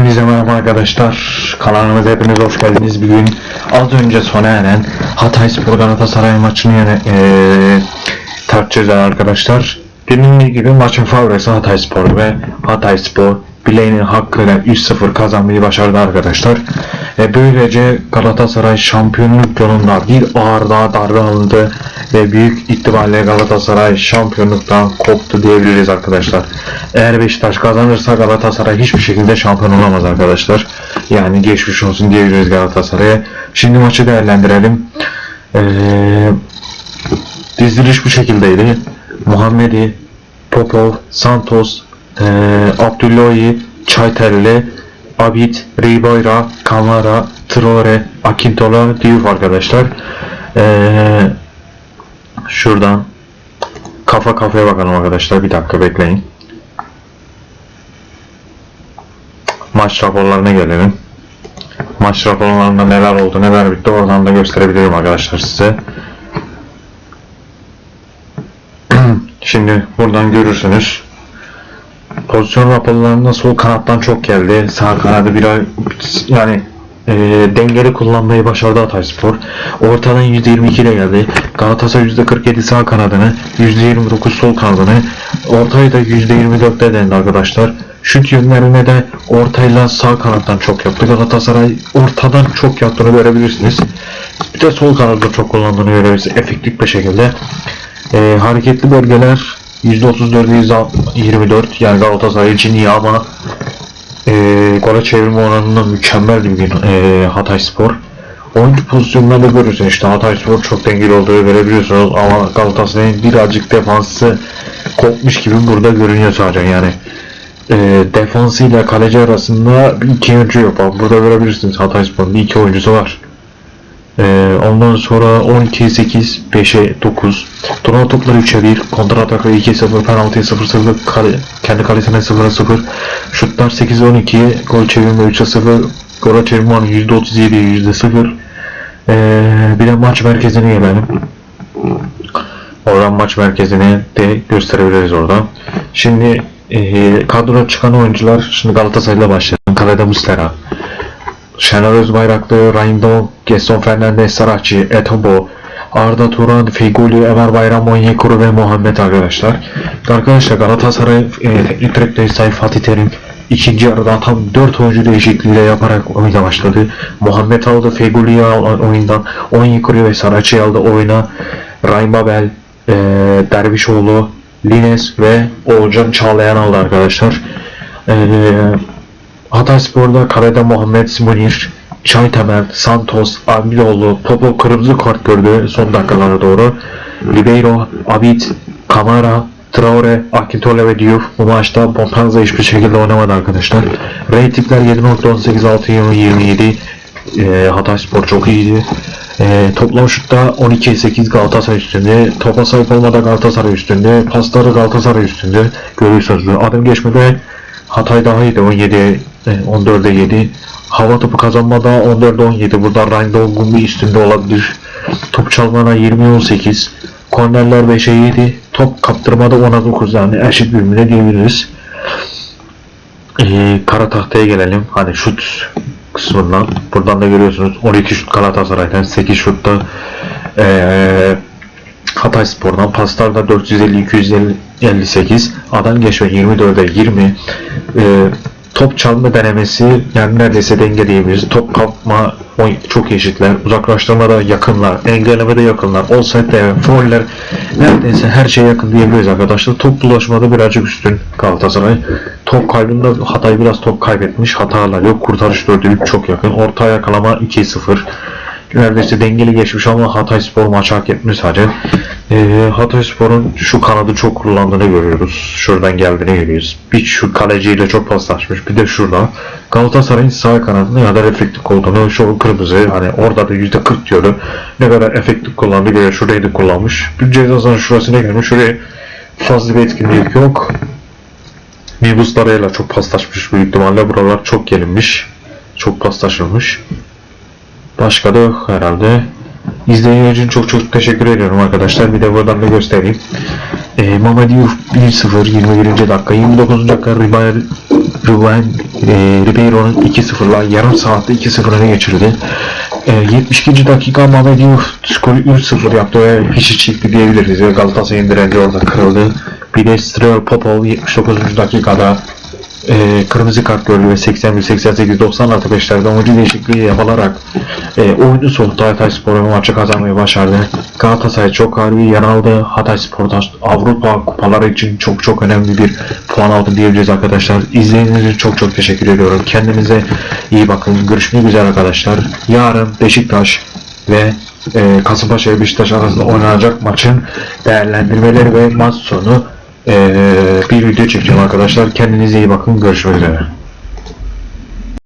Hepinize merhaba arkadaşlar. Kanalımıza hepiniz hoş geldiniz. Bugün az önce sona eren Hatay Spor Galatasaray maçını yine eee tartışacağız arkadaşlar. Dediğim gibi maçın favorisi Hatay Spor ve Hatay Spor bileğinin hakkıyla 3-0 kazanmayı başardı arkadaşlar. E, böylece Galatasaray şampiyonluk yolunda bir ağır daha darbe ve büyük ihtimalle Galatasaray şampiyonluktan koptu diyebiliriz arkadaşlar. Eğer Beşiktaş kazanırsa Galatasaray hiçbir şekilde şampiyon olamaz arkadaşlar. Yani geçmiş olsun diyebiliriz Galatasaray'a. Şimdi maçı değerlendirelim. Eee Diziliş bu şekildeydi. Muhammedi, Popov, Santos, eee Abdullahi, Çayterli, Abid, Ribeira, Kamara, Traore, Akintola, Diouf arkadaşlar. Eee şuradan kafa kafaya bakalım arkadaşlar. Bir dakika bekleyin. Maç raporlarına gelelim. Maç raporlarında neler oldu neler bitti oradan da gösterebilirim arkadaşlar size. Şimdi buradan görürsünüz. Pozisyon raporlarında sol kanattan çok geldi. Sağ kanadı bir yani e, dengeli kullanmayı başardı Hatayspor. Ortadan %22 ile geldi. Galatasaray %47 sağ kanadını, %29 sol kanadını, ortayı da %24'te dendi arkadaşlar. Şut yönlerine de ortayla sağ kanattan çok yaptı. Galatasaray ortadan çok yaptığını görebilirsiniz. Bir de sol kanadı çok kullandığını görebilirsiniz. Efektif bir şekilde. E, hareketli bölgeler %34 %24 yani Galatasaray için iyi ama e, gole çevirme oranında mükemmel bir gün e, Hatay Spor. Oyuncu pozisyonlarında görüyorsun işte Hatay Spor çok dengeli olduğu görebiliyorsunuz ama Galatasaray'ın birazcık defansı kopmuş gibi burada görünüyor sadece yani. E, defansıyla kaleci arasında bir iki oyuncu yok. Burada görebilirsiniz Hatay Spor'un iki oyuncusu var. Ee, ondan sonra 12'ye 8, 5'e 9. Duran topları 3'e 1, kontra atakları 2'ye 0, penaltıya 0 0, kale, kendi kalesine 0'a 0. Şutlar 8'e 12, gol çevirme 3'e 0, gol çevirme oranı %37, %0. Ee, bir de maç merkezine gelelim. Oradan maç merkezini de gösterebiliriz oradan. Şimdi e, kadroya çıkan oyuncular, şimdi Galatasaray'la başlayalım. Kalede Muslera. Şener Özbayraklı, Raindo, Gerson Fernandez, Saracchi, Etobo, Arda Turan, Feguli, Ömer Bayram, Onyekuru ve Muhammed arkadaşlar. Arkadaşlar Galatasaray e, teknik direktörü Sayın Fatih Terim ikinci yarıda tam 4 oyuncu değişikliğiyle yaparak oyuna başladı. Muhammed aldı Feguli'yi al- oyundan, Onyekuru ve Saracchi'yi aldı oyuna. Ryan Babel, e, Dervişoğlu, Lines ve Oğuzcan Çağlayan aldı arkadaşlar. E, Hatayspor'da kalede Muhammed Munir, Çaytemel, Santos, Amiloğlu, Popo kırmızı kart gördü son dakikalara doğru. Ribeiro, Abid, Kamara, Traore, Akintola ve Diouf bu maçta Bonpanza hiçbir şekilde oynamadı arkadaşlar. Ratingler 7.18 6 27 e, Hatayspor çok iyiydi. E, toplam şutta 12'ye 8 Galatasaray üstünde. Topa sahip olmada Galatasaray üstünde. Pasları Galatasaray üstünde. Görüyorsunuz. Adım geçmede Hatay daha iyiydi 17'ye e, 14'e 7. Hava topu kazanmada 14'e 17. Burada Randall Gumbi üstünde olabilir. Top çalmana 20'ye 18. Kornerler 5'e 7. Top kaptırmada 10'a 9 yani eşit birbirine diyebiliriz. Ee, kara tahtaya gelelim. Hani şut kısmından. Buradan da görüyorsunuz 12 şut Galatasaray'dan 8 şutta ee, Hatay Spor'dan paslarda 450 258 adam geçme 24'e 20 ee, top çalma denemesi yani neredeyse denge diyebiliriz. Top kapma çok eşitler. Uzaklaştırmada yakınlar. Engellemede yakınlar. Offside de fauller neredeyse her şeye yakın diyebiliriz arkadaşlar. Top bulaşmada birazcık üstün Galatasaray. Top kaybında Hatay biraz top kaybetmiş. Hatalar yok. Kurtarış 4'e 3 çok yakın. Orta yakalama 2-0 neredeyse dengeli geçmiş ama Hatay Spor maçı hak etmiş sadece. Ee, Hatay Spor'un şu kanadı çok kullandığını görüyoruz. Şuradan geldiğini görüyoruz. Bir şu kaleciyle çok paslaşmış. Bir de şurada. Galatasaray'ın sağ kanadında ya da efektif olduğunu şu kırmızı hani orada da %40 diyordu. Ne kadar efektif kullandı de şurayı da kullanmış. Bir ceza sahası şurasına gelmiş. Şuraya fazla bir etkinlik yok. Minibuslarıyla çok paslaşmış büyük ihtimalle. Buralar çok gelinmiş. Çok paslaşılmış. Başka da yok herhalde. İzlediğiniz için çok çok teşekkür ediyorum arkadaşlar. Bir de buradan da göstereyim. E, Mama Diouf 1-0 21. dakika. 29. dakika Ribeiro Ruben e, Ribeiro'nun 2-0'la yarım saatte 2-0 öne geçirdi. E, 72. dakika Diouf skoru 3-0 yaptı ve hiç çekti diyebiliriz. Galatasaray'ın direnci orada kırıldı. Bir de Strel Popov 79. dakikada e, kırmızı kart gördü ve 81, 88, 90 artı 5'lerde oyuncu değişikliği yapılarak e, oyunu soğuttu Hatay Spor'u maçı kazanmayı başardı. Galatasaray çok harbi yer aldı. Hatay Spor'dan Avrupa kupaları için çok çok önemli bir puan aldı diyebiliriz arkadaşlar. İzlediğiniz için çok çok teşekkür ediyorum. Kendinize iyi bakın. Görüşmek üzere arkadaşlar. Yarın Beşiktaş ve e, Kasımpaşa Beşiktaş arasında oynanacak maçın değerlendirmeleri ve maç sonu e, bir video çekeceğim arkadaşlar. Kendinize iyi bakın. Görüşmek üzere.